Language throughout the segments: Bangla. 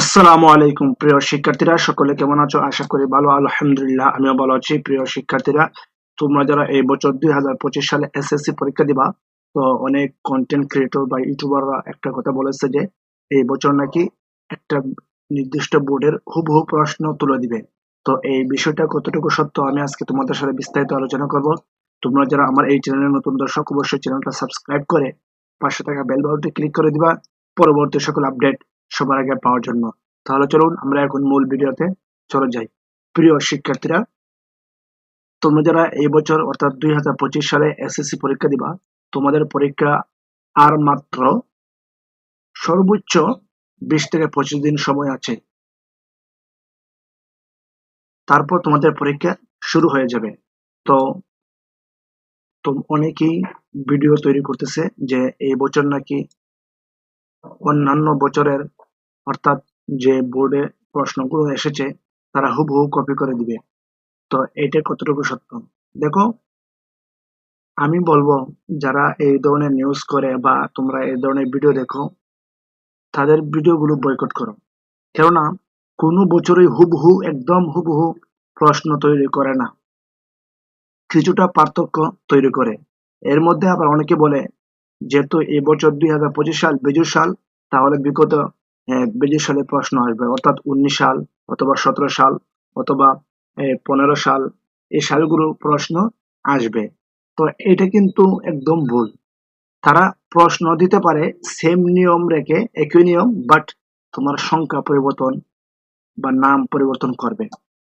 আসসালামু আলাইকুম, প্রিয় শিক্ষার্থীরা, সকলে কেমন আছো? আশা করি ভালো, আলহামদুলিল্লাহ, আমিও ভালো আছি, প্রিয় শিক্ষার্থীরা। তোমরা যারা এই বছর দুই হাজার পঁচিশ সালে এসএসসি পরীক্ষা দিবা, তো অনেক কন্টেন্ট ক্রিয়েটর বা ইউটিউবাররা একটা কথা বলেছে যে, এই বছর নাকি একটা নির্দিষ্ট বোর্ডের হুবহু প্রশ্ন তুলে দিবে। তো এই বিষয়টা কতটুকু সত্য আমি আজকে তোমাদের সাথে বিস্তারিত আলোচনা করব। তোমরা যারা আমার এই চ্যানেলের নতুন দর্শক, অবশ্যই চ্যানেলটা সাবস্ক্রাইব করে পাশে থাকা বেল ক্লিক করে দিবা। পরবর্তী সকল আপডেট সবার আগে পাওয়ার জন্য। তাহলে চলুন আমরা এখন মূল ভিডিওতে চলে যাই। প্রিয় শিক্ষার্থীরা, তোমরা যারা এই বছর অর্থাৎ দুই হাজার পঁচিশ সালে এসএসসি পরীক্ষা দিবা, তোমাদের পরীক্ষা আর মাত্র সর্বোচ্চ বিশ থেকে পঁচিশ দিন সময় আছে। তারপর তোমাদের পরীক্ষা শুরু হয়ে যাবে। তো তো অনেকেই ভিডিও তৈরি করতেছে যে এই বছর নাকি অন্যান্য বছরের অর্থাৎ যে বোর্ডে প্রশ্নগুলো এসেছে, তারা হুবহু কপি করে দিবে। তো এটা কতটুকু সত্য? দেখো, আমি বলব, যারা এই ধরনের নিউজ করে বা তোমরা এই ধরনের ভিডিও দেখো, তাদের ভিডিওগুলো বয়কট করো। কেননা, কোনো বছরই হুবহু, একদম হুবহু প্রশ্ন তৈরি করে না। কিছুটা পার্থক্য তৈরি করে। এর মধ্যে আবার অনেকে বলে, যেহেতু এবছর দুই হাজার পঁচিশ সাল বিজু সাল, তাহলে বিগত বিজু সালে প্রশ্ন আসবে। অর্থাৎ উনিশ সাল অথবা সতেরো সাল অথবা পনেরো সাল এই সালগুলো প্রশ্ন আসবে। তো এটা কিন্তু একদম ভুল। তারা প্রশ্ন দিতে পারে সেম নিয়ম রেখে একই নিয়ম বাট তোমার সংখ্যা পরিবর্তন বা নাম পরিবর্তন করবে।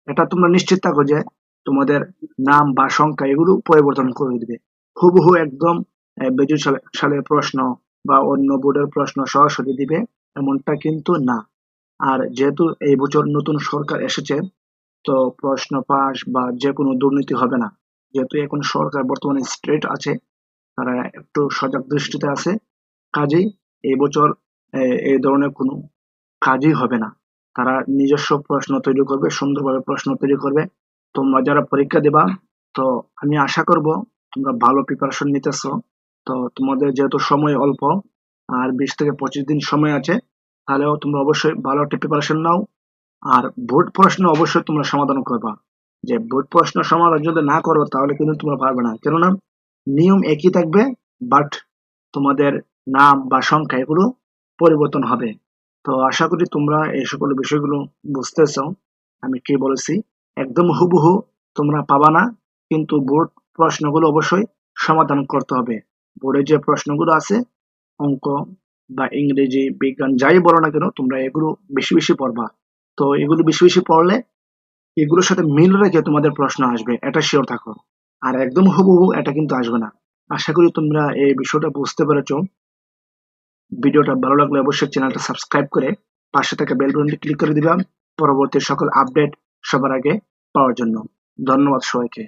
এটা তোমরা নিশ্চিত থাকো যে তোমাদের নাম বা সংখ্যা এগুলো পরিবর্তন করে দিবে। হুবহু একদম বেজু সালের প্রশ্ন বা অন্য বোর্ডের প্রশ্ন সরাসরি দিবে। এমনটা কিন্তু না। আর যেহেতু এই বছর নতুন সরকার এসেছে, তো প্রশ্ন পাস বা যে কোনো দুর্নীতি হবে না। যেহেতু এখন সরকার বর্তমানে স্ট্রেট আছে, তারা একটু সজাগ দৃষ্টিতে আছে। কাজেই এই বছর এই ধরনের কোনো কাজই হবে না। তারা নিজস্ব প্রশ্ন তৈরি করবে, সুন্দরভাবে প্রশ্ন তৈরি করবে। তোমরা যারা পরীক্ষা দেবা, তো আমি আশা করব তোমরা ভালো প্রিপারেশন নিতেছ। তো তোমাদের যেহেতু সময় অল্প আর বিশ থেকে পঁচিশ দিন সময় আছে, তাহলেও তোমরা অবশ্যই ভালো একটা প্রিপারেশন নাও। আর বোর্ড প্রশ্ন অবশ্যই তোমরা সমাধান করবা। যে বোর্ড প্রশ্ন সমাধান যদি না করো, তাহলে কিন্তু তোমরা পারবে না। কেননা নিয়ম একই থাকবে বাট তোমাদের নাম বা সংখ্যা এগুলো পরিবর্তন হবে। তো আশা করি তোমরা এই সকল বিষয়গুলো বুঝতেছ। আমি কি বলেছি? একদম হুবহু তোমরা পাবা না, কিন্তু বোর্ড প্রশ্নগুলো অবশ্যই সমাধান করতে হবে। বোর্ডে যে প্রশ্নগুলো আছে অঙ্ক বা ইংরেজি, বিজ্ঞান যাই বলো না কেন, তোমরা এগুলো বেশি বেশি পড়বা। তো এগুলো বেশি বেশি পড়লে এগুলোর সাথে মিল রেখে তোমাদের প্রশ্ন আসবে, এটা শিওর থাকো। আর একদম হুবহু এটা কিন্তু আসবে না। আশা করি তোমরা এই বিষয়টা বুঝতে পেরেছ। ভিডিওটা ভালো লাগলে অবশ্যই চ্যানেলটা সাবস্ক্রাইব করে পাশে থাকা বেল বাটনটি ক্লিক করে দিবা। পরবর্তী সকল আপডেট সবার আগে পাওয়ার জন্য। ধন্যবাদ সবাইকে।